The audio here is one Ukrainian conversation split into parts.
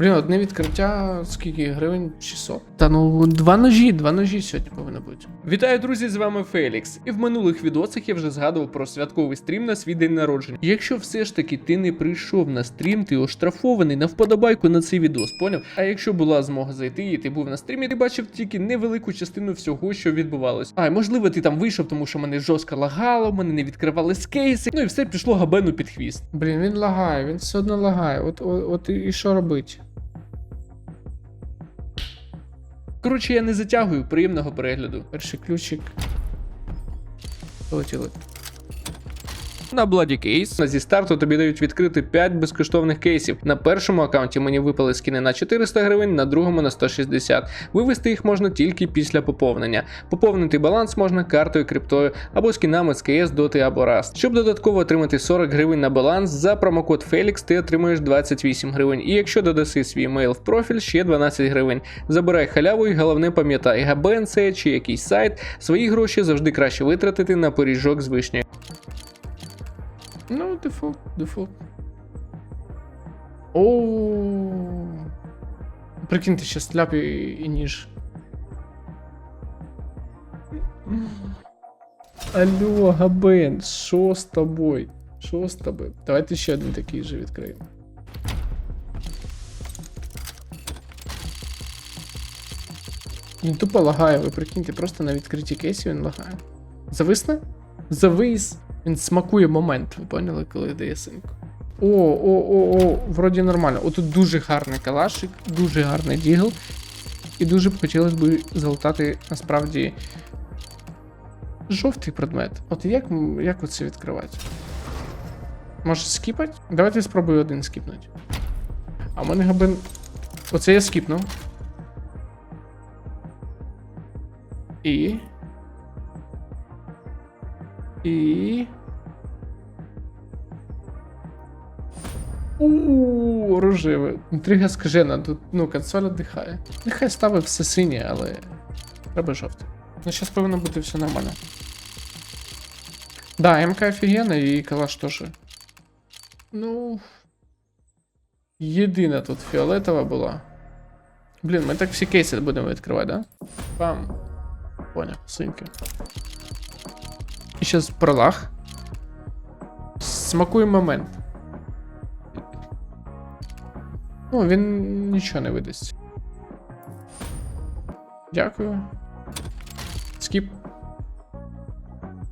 Блін, одне відкриття скільки гривень 600? Та ну два ножі, два ножі сьогодні повинно бути. Вітаю, друзі! З вами Фелікс. І в минулих відосах я вже згадував про святковий стрім на свій день народження. Якщо все ж таки ти не прийшов на стрім, ти оштрафований на вподобайку на цей відос, поняв? А якщо була змога зайти і ти був на стрімі, ти бачив тільки невелику частину всього, що відбувалось. А можливо, ти там вийшов, тому що мене жорстко лагало, мене не відкривали кейси, ну і все пішло габену під хвіст. Блін, він лагає, він все одно лагає. От, от, от і що робить? Коротше, я не затягую, приємного перегляду. Перший ключик. Полетіли. На Bloody Case зі старту тобі дають відкрити 5 безкоштовних кейсів. На першому аккаунті мені випали скини на 400 гривень, на другому на 160. Вивести їх можна тільки після поповнення. Поповнити баланс можна картою, криптою або скінами з КС, Доти або Rust. Щоб додатково отримати 40 гривень на баланс, за промокод Felix ти отримуєш 28 гривень. І якщо додаси свій мейл в профіль, ще 12 гривень. Забирай халяву і головне пам'ятай, ГБН це чи якийсь сайт, свої гроші завжди краще витратити на пиріжок з вишнею. Ну, дефолт, дефолт. О. Прикиньте, ще сляп і, і ніж. Алло, Габен, що з тобою? Що з тобою? Давайте ще один такий же відкриємо. Він тупо лагає, ви прикиньте, просто на відкритті кейсів він лагає. Зависне? Завис. Він смакує момент, ви поняли, коли дає синку. О, о, о, о, вроді нормально. Отут дуже гарний калашик, дуже гарний дігл. І дуже б хотілося б залутати насправді жовтий предмет. От як, як оце відкривати? Може скіпати? Давайте спробую один скіпнути. А в мене габен. Оце я скіпнув. І. І. Ууу, рожеве. Інтрига скажена, тут ну, консоль віддихає. Нехай ставить все синє, але треба жовте. Ну, зараз повинно бути все нормально. Да, МК офігенна і калаш теж. Ну. Єдина тут фіолетова була. Блін, ми так всі кейси будемо відкривати, да? Пам. Поняв, синьки. І зараз пролаг. Смакує момент. Ну, він нічого не видасть. Дякую. Скіп.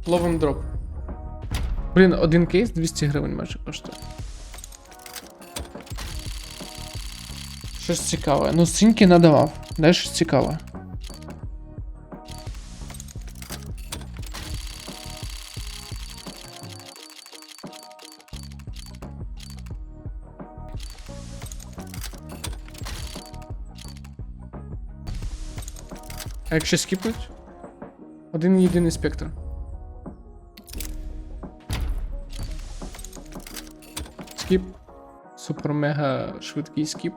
Ловим дроп. Блін, один кейс 200 гривень майже коштує. Щось цікаве. Ну, синьки надавав. Дай щось цікаве. А якщо скіпнуть? Один єдиний спектр. Скіп. Супер мега швидкий скіп.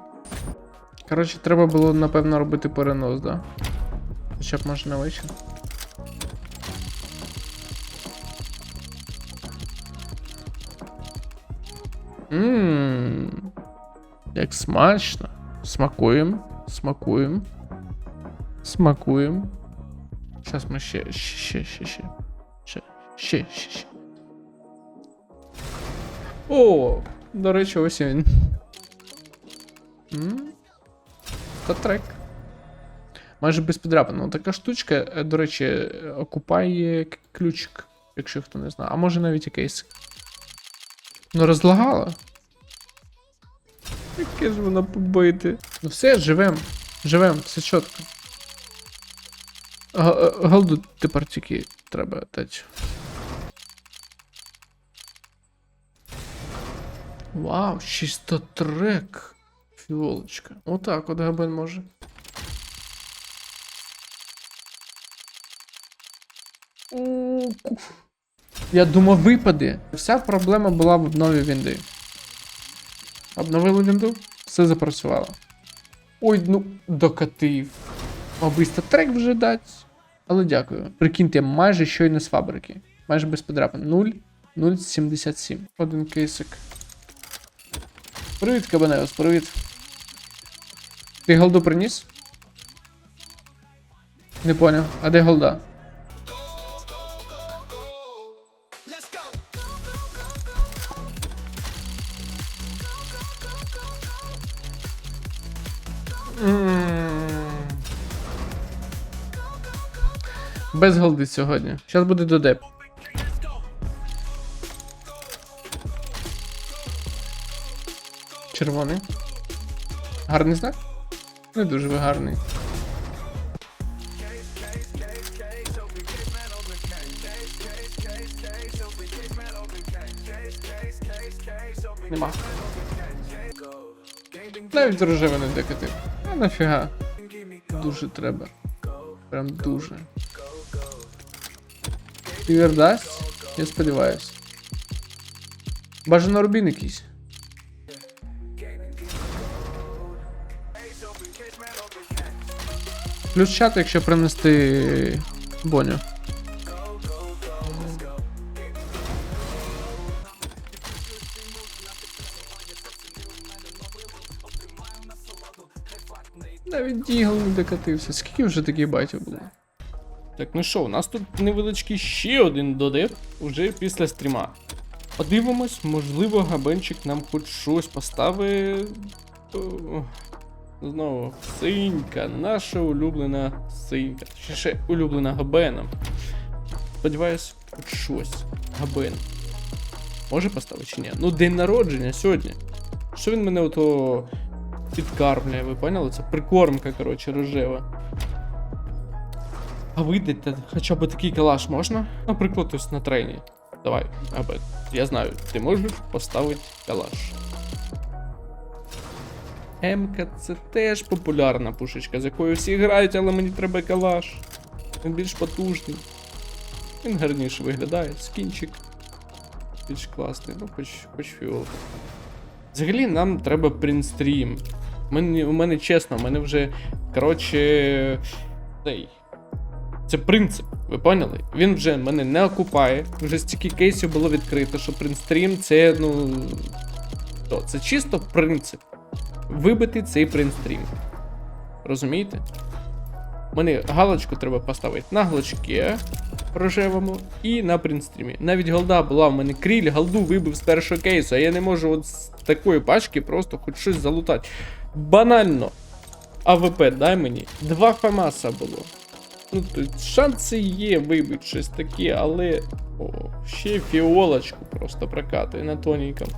Коротше, треба було, напевно, робити перенос, да? Хоча б може на вечір. Ммм. Як смачно. Смакуємо. Смакуємо. Смакуємо. Зараз ми ще, ще, ще, ще. Ще, ще, ще, ще. О, до речі, ось він. М? Татрек. Майже без підрапин. Ну, така штучка, е, до речі, окупає ключик, якщо хто не знає. А може навіть і кейс. Ну, розлагала. Яке ж воно побите. Ну все, живем. Живем, все чітко. Е, Голду тепер тільки треба дати. Вау, чисто трек. Фіолочка. Отак от Габен може. Я думав, випаде. Вся проблема була в обнові Вінди. Обновили Вінду, все запрацювало. Ой, ну, докатив. Мав би трек вже дать. Але дякую. Прикиньте, майже щойно з фабрики. Майже без подрапин. 0, 0,77. Один кейсик. Привіт, Кабанеус, привіт. Ти голду приніс? Не поняв. А де голда? Без голди сьогодні. Зараз буде додеп. Червоний. Гарний знак? Не дуже ви гарний. Нема. Навіть рожевий не декатив. А нафіга. Дуже треба. Прям дуже. Фівер дасть? Я сподіваюся. Бажано рубін якийсь. Плюс чат, якщо принести Боню. Навіть дігл не докатився. Скільки вже таких байтів було? Так, ну що, у нас тут невеличкий ще один додеп уже після стріма. Подивимось, можливо, габенчик нам хоч щось поставить. Знову, синька, наша улюблена синька. Чи ще улюблена габеном. Сподіваюсь, хоч щось. Габен. Може поставити чи ні? Ну, день народження сьогодні. Що він мене ото підкармлює, ви поняли? Це прикормка, коротше, рожева. А видати хоча б такий калаш можна? Наприклад, ось на трені. Давай, Абет, я знаю, ти можеш поставити калаш. МК це теж популярна пушечка, з якою всі грають, але мені треба калаш. Він більш потужний. Він гарніше виглядає, скінчик. Більш класний, ну хоч, хоч фіол. Взагалі нам треба принстрім. У мене чесно, у мене вже, коротше, цей. Це принцип, ви поняли? Він вже мене не окупає. Вже стільки кейсів було відкрито, що принстрім це, ну. То, це чисто принцип. Вибити цей принстрім. Розумієте? Мені галочку треба поставити на глочке рожевому і на принстрімі. Навіть голда була в мене кріль, голду вибив з першого кейсу, а я не можу от з такої пачки просто хоч щось залутати. Банально. АВП дай мені. Два Фамаса було. Ну, тут шанси є вибити щось таке, але. О, ще фіолочку просто прокатує на тоненькому.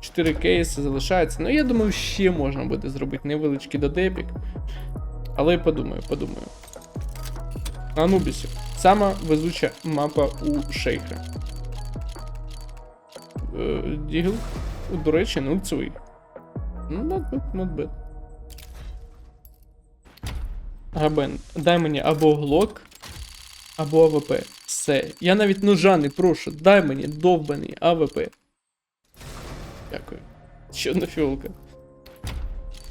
4 кейси залишається. Ну, я думаю, ще можна буде зробити невеличкий додепік. Але подумаю, подумаю. Анубісів. Сама везуча мапа у шейха. Е, Дігл. До речі, нульцевий. Ну, not bad, not bad. Габен, дай мені або глок, або АВП. Все. Я навіть ножа не прошу. Дай мені довбаний АВП. Дякую. Ще одна фіолка.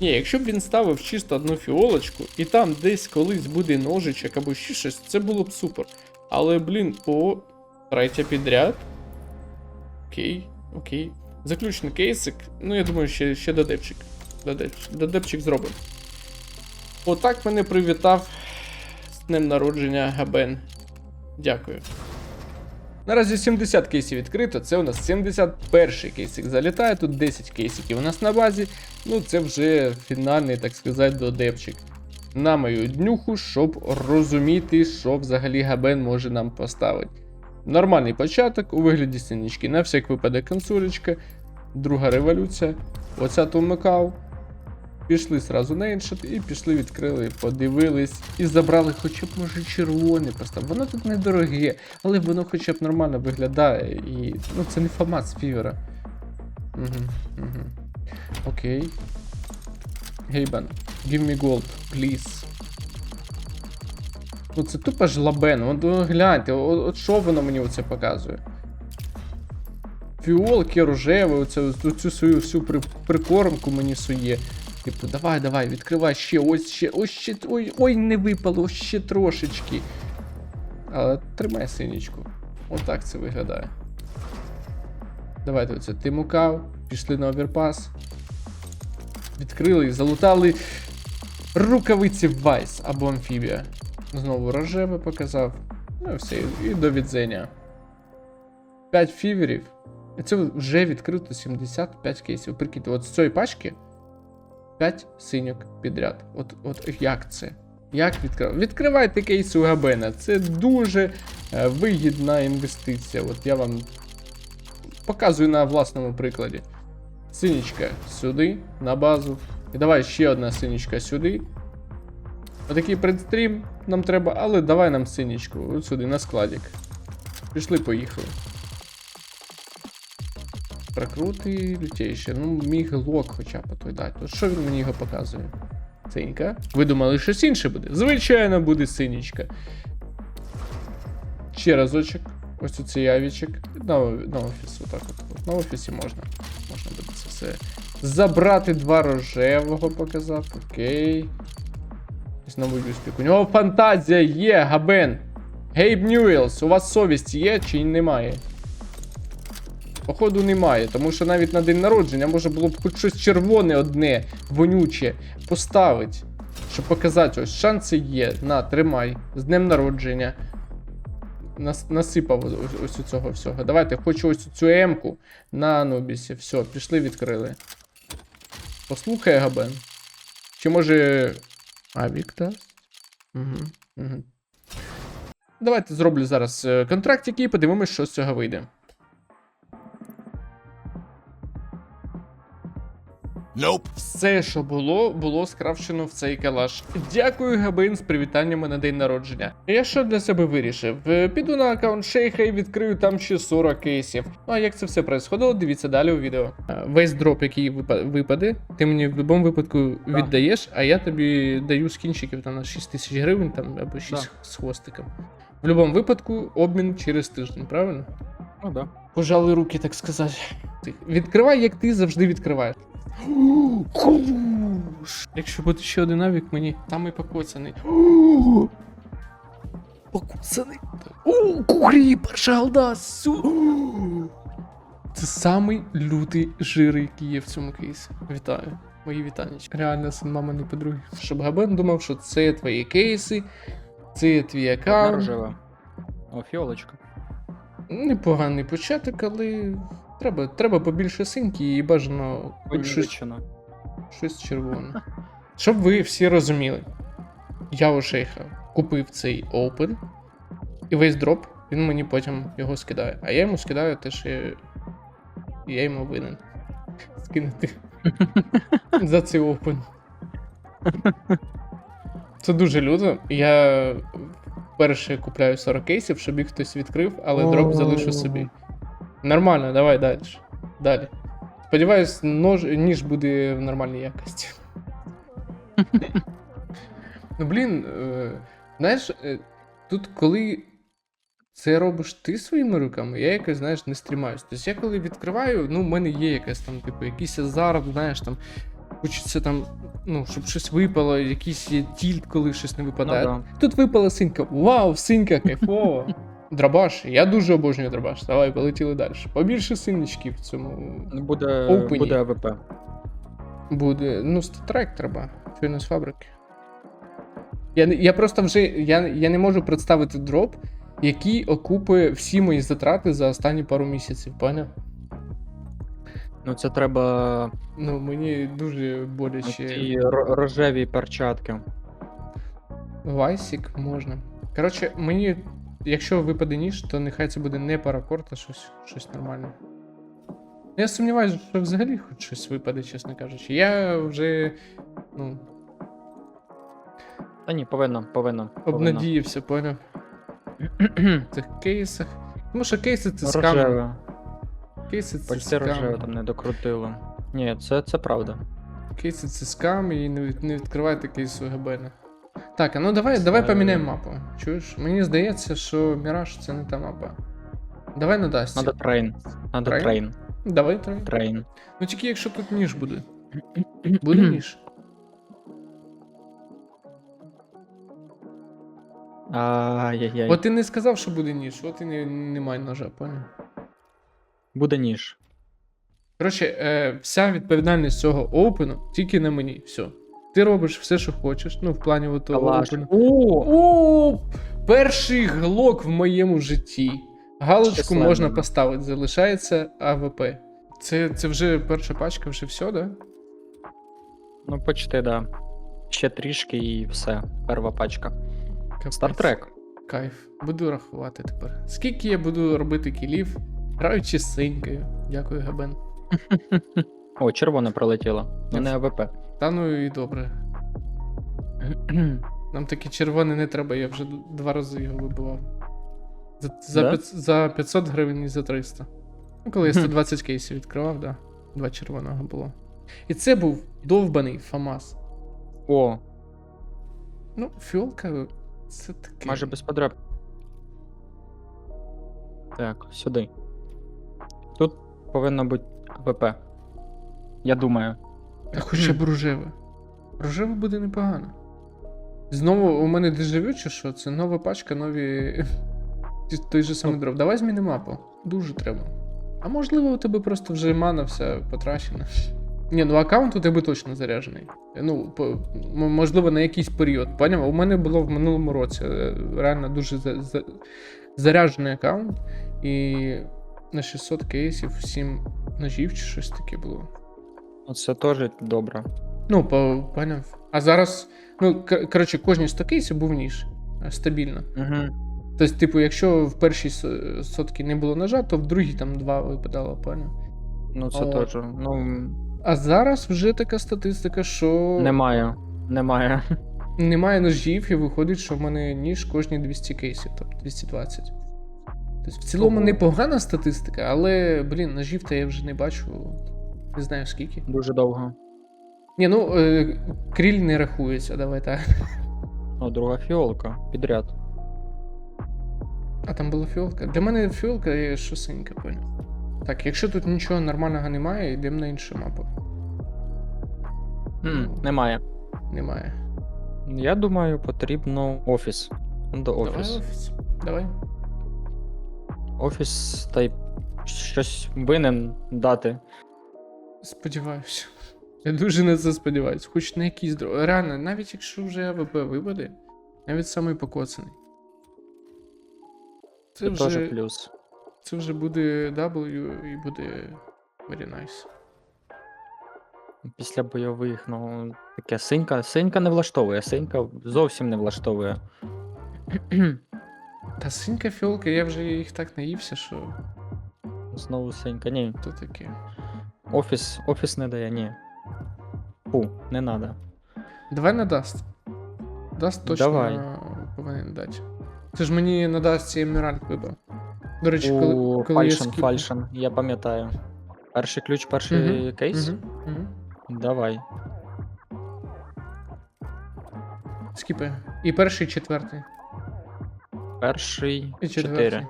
Ні, якщо б він ставив чисто одну фіолочку, і там десь колись буде ножичок або ще щось, це було б супер. Але, блін, о, третя підряд. Окей, окей. Заключний кейсик. Ну, я думаю, ще, ще додепчик. Додепчик, додепчик зробимо. Отак мене привітав з днем народження Габен. Дякую. Наразі 70 кейсів відкрито, це у нас 71 кейсик залітає, тут 10 кейсиків у нас на базі. Ну це вже фінальний, так сказати, додепчик. На мою днюху, щоб розуміти, що взагалі Габен може нам поставити. Нормальний початок у вигляді синічки, на всяк випадок консолечка, друга революція, оця Тумикав. Пішли сразу на іншот і пішли, відкрили, подивились і забрали хоча б може червоне поставив. Воно тут недороге, але воно хоча б нормально виглядає. І ну це не формат з фівера. Угу, угу. Окей. Гейбан, give me gold, please. Ну це тупо жлабен, от ну, гляньте, от, що воно мені оце показує. Фіолки рожеві, оце, оцю свою всю при, прикормку мені сує. Типу, давай, давай, відкривай ще, ось ще, ось ще, ой, ой, не випало, ось ще трошечки. Але тримай синічку. Отак це виглядає. Давайте оце тимукав, пішли на оверпас. Відкрили, і залутали Рукавиці Вайс або амфібія. Знову рожеве показав. Ну все, і до відзення. 5 фіверів. І це вже відкрито 75 кейсів. Прикиньте, от з цієї пачки 5 синьок підряд. От, от як це? Як відкривати? Відкривайте кейси у Габена. Це дуже е, вигідна інвестиція. От я вам показую на власному прикладі. Синічка сюди, на базу. І давай ще одна синічка сюди. Отакий предстрім нам треба, але давай нам синічку. От сюди, на складик. Пішли, поїхали. Прокрути лютейше. Ну, міг лок хоча б той дати. От що він мені його показує? Синька. Ви думали, щось інше буде? Звичайно, буде синічка. Ще разочок. Ось у цей явічок. На, на офіс, отак от. На офісі можна. Можна буде це все. Забрати два рожевого показав. Окей. Знову юспік. У нього фантазія є, Габен. Гейб Ньюелс, у вас совість є чи немає? Походу немає, тому що навіть на день народження може було б хоч щось червоне одне, вонюче, поставити. Щоб показати, ось шанси є. На, тримай. З днем народження. Нас, насипав ось, у цього всього. Давайте, хочу ось цю М-ку на Анубісі. Все, пішли, відкрили. Послухай, Габен. Чи може. Авік дасть? Угу, угу. Давайте зроблю зараз е, контракт, який подивимось, що з цього вийде. Nope. Все, що було, було скрафчено в цей калаш. Дякую, Габин, з привітаннями на день народження. Я що для себе вирішив? Е, Піду на аккаунт шейха і відкрию там ще 40 кейсів. Ну а як це все происходило, дивіться далі у відео. Е, Весь дроп, який випа- випаде, ти мені в будь-якому випадку віддаєш, а я тобі даю скінчиків там на 6 тисяч гривень там, або 6 з хвостиком. В будь-якому випадку обмін через тиждень, правильно? Ну да. Пожали руки, так сказати. Відкривай, як ти завжди відкриваєш. Куш! Якщо буде ще один авік, мені там і покоцаний. Покоцаний. О, курі, перша голда. Су. Це самий лютий жир, який є в цьому кейсі. Вітаю. Мої вітання. Реально, син маминої подруги. Щоб Габен думав, що це твої кейси, це твій аккаунт. рожева. О, фіолочка. Непоганий початок, але треба, треба побільше синьки і бажано щось, щось червоне. Щоб ви всі розуміли, я у шейха купив цей Open, і весь дроп, він мені потім його скидає. А я йому скидаю те, що я, я йому винен. Скинути за цей Open. Це дуже люто. Я вперше купляю 40 кейсів, щоб їх хтось відкрив, але дроп залишу собі. Нормально, давай далі. Далі. Сподіваюсь, нож, ніж буде в нормальній якості. ну, блін, е, знаєш, е, тут коли це робиш ти своїми руками, я якось, знаєш, не стрімаюсь. Тобто я коли відкриваю, ну, в мене є якась там, типу, якийсь азарт, знаєш, там. Хочеться там, ну, щоб щось випало, якийсь тільт, коли щось не випадає. Ну Тут випала синька. Вау, синька, кайфово. Драбаш. Я дуже обожнюю драбаш. Давай, полетіли далі. Побільше синічків в цьому да. Буде, Опені. буде АВП. буде. Ну, статрек треба. Щойно з фабрики. Я, я просто вже. Я, я не можу представити дроп, який окупує всі мої затрати за останні пару місяців, поняв? Ну це треба Ну, мені дуже боляче. ро- рожеві перчатки. Вайсік можна. Коротше, мені, якщо випаде ніж, то нехай це буде не паракорд, а щось, щось нормальне. Я сумніваюся, що взагалі хоч щось випаде, чесно кажучи. Я вже ну, Та ні, повинно, повинно. повинно. обнадіявся, поняв. В цих кейсах. Тому що кейси це скам. Кейси це Пальце рожеве скам. там не докрутили. Ні, це, це правда. Кейси це скам і не, від- не відкривайте кейси ГБН. Так, а ну давай, давай Це- поміняємо мапу. Чуєш? Мені здається, що Міраж це не та мапа. Давай на Дасті. Надо трейн. Надо Трейн? трейн. Давай трай. Трейн. Ну тільки якщо тут ніж буде. Буде ніж. Ай-яй-яй. От ти не сказав, що буде ніж, от і не, немає ножа, поняв? Буде ніж. Коротше, е, вся відповідальність цього опену тільки на мені. Все. Ти робиш все, що хочеш. Ну, в плані от того опену. О! О, перший глок в моєму житті. Галочку Щасливо. можна поставити, залишається АВП. Це, це вже перша пачка, вже все, да? Ну, почти, да. Ще трішки і все. Перша пачка. Капець. Стартрек. Кайф. Буду рахувати тепер. Скільки я буду робити кілів, граючи з синькою. Дякую, Габен. О, червоне пролетіло. Не АВП. Та ну і добре. Нам таке червоне не треба, я вже два рази його вибивав. За, за, Да? п'ят- за 500 гривень і за 300. Ну, коли я 120 кейсів відкривав, да. Два червоного було. І це був довбаний ФАМАС. О, Ну, фіолка, це таке. майже без подряд. Так, сюди. Повинно бути АВП. Я думаю. Та хоча б рожеве. Рожеве буде непогано. Знову у мене дежавю, чи що? Це нова пачка, нові. Той же самий дроп. Давай зміни мапу. Дуже треба. А можливо, у тебе просто вже мана вся потрачена. Ні, ну аккаунт у тебе точно заряджений. Ну, по, можливо, на якийсь період. Поняв? У мене було в минулому році е, реально дуже за, за, заряджений аккаунт. І на 600 кейсів 7 ножів чи щось таке було. Це теж добре. Ну, по, поняв. А зараз, ну, коротше, кожні 100 кейсів був ніж. е, Стабільно. Угу. Тобто, типу, якщо в першій со- сотці не було ножа, то в другій там два випадало, поняв. Ну, це теж. Ну, А зараз вже така статистика, що немає. Немає. немає ножів, і виходить, що в мене ніж кожні 200 кейсів, тобто 220. Тобто, в цілому непогана статистика, але, блін, ножів то я вже не бачу. Не знаю скільки. Дуже довго. Ні, ну, е, кріль не рахується, давай так. О, друга фіолка. Підряд. А там була фіолка. Для мене фіолка є шосенька, поняв. Так, якщо тут нічого нормального немає, йдемо на іншу мапу. М, немає. Немає. Я думаю, потрібно офіс. До офіс. Давай офіс. Давай. Офіс та й щось винен дати. Сподіваюся. Я дуже на це сподіваюся. Хоч на якийсь дро. Реально, навіть якщо вже АВП випаде, навіть самий покоцаний. Це Це теж вже, плюс. це вже буде W і буде very nice. Після бойових, ну, таке синька. Синька не влаштовує, синька зовсім не влаштовує. Та синька фіолка, я вже їх так наївся, що Знову синька. Ні. то таке. Офіс, офіс не дає, ні. Фу, не надо. Давай на Даст. Даст точно Давай. повинен дати. Це ж мені на Дасті Еміральд вибив. До речі, коли, У коли я Фальшен, скіп... Фальшен, я пам'ятаю. Перший ключ, перший Мгм, кейс? Мгм, мгм. Давай. Скіпи. І перший, і четвертий. Перший І четвертий. чотири.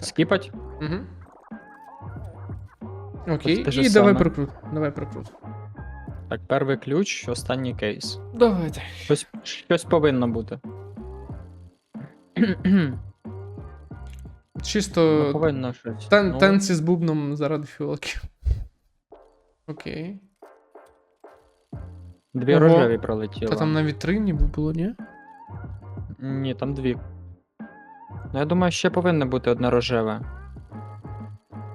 Скіпать? Угу. Окей, те ж і давай саме. прокрут. Давай прокрут. Так, перший ключ, останній кейс. Давайте. Щось, щось повинно бути. Чисто Ну, повинно щось. тан- Ну, танці з бубном заради фіолки. Окей. Дві Ого. рожеві пролетіли. Та там навіть три ніби було, ні? Ні, там дві. Ну, я думаю, ще повинно бути одне рожеве.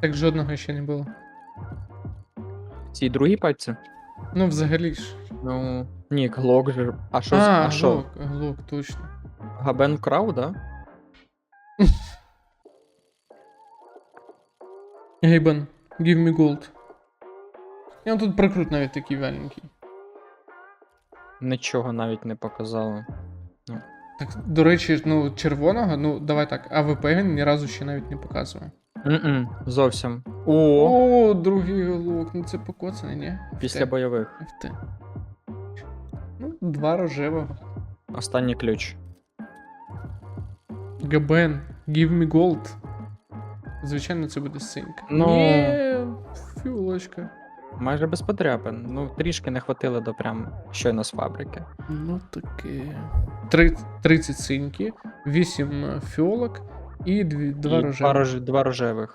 Так жодного ще не було. Ці другі пальці? Ну, взагалі ж. Ну. Ні, глок же. А що? а, а що? глок, глок, точно. Габен вкрав, да? Гейбан, give me gold. Я тут прокрут навіть такий вяленький. Нічого навіть не показало. Так, до речі, ну, червоного, ну, давай так, АВП він ні разу ще навіть не показував. М-м, зовсім. О, О, другий голок, ну це покоцаний, ні? після бойових. Ну, два рожевого. Останній ключ. Габен, give me gold. Звичайно, це буде синька. Ну. Ні, фіолочка. Майже без подряпин. Ну, трішки не хватило до прям щойно з фабрики. Ну таке. Три- 30 синьки, 8 фіолок і 2 рожевих. Два, рож... два рожевих.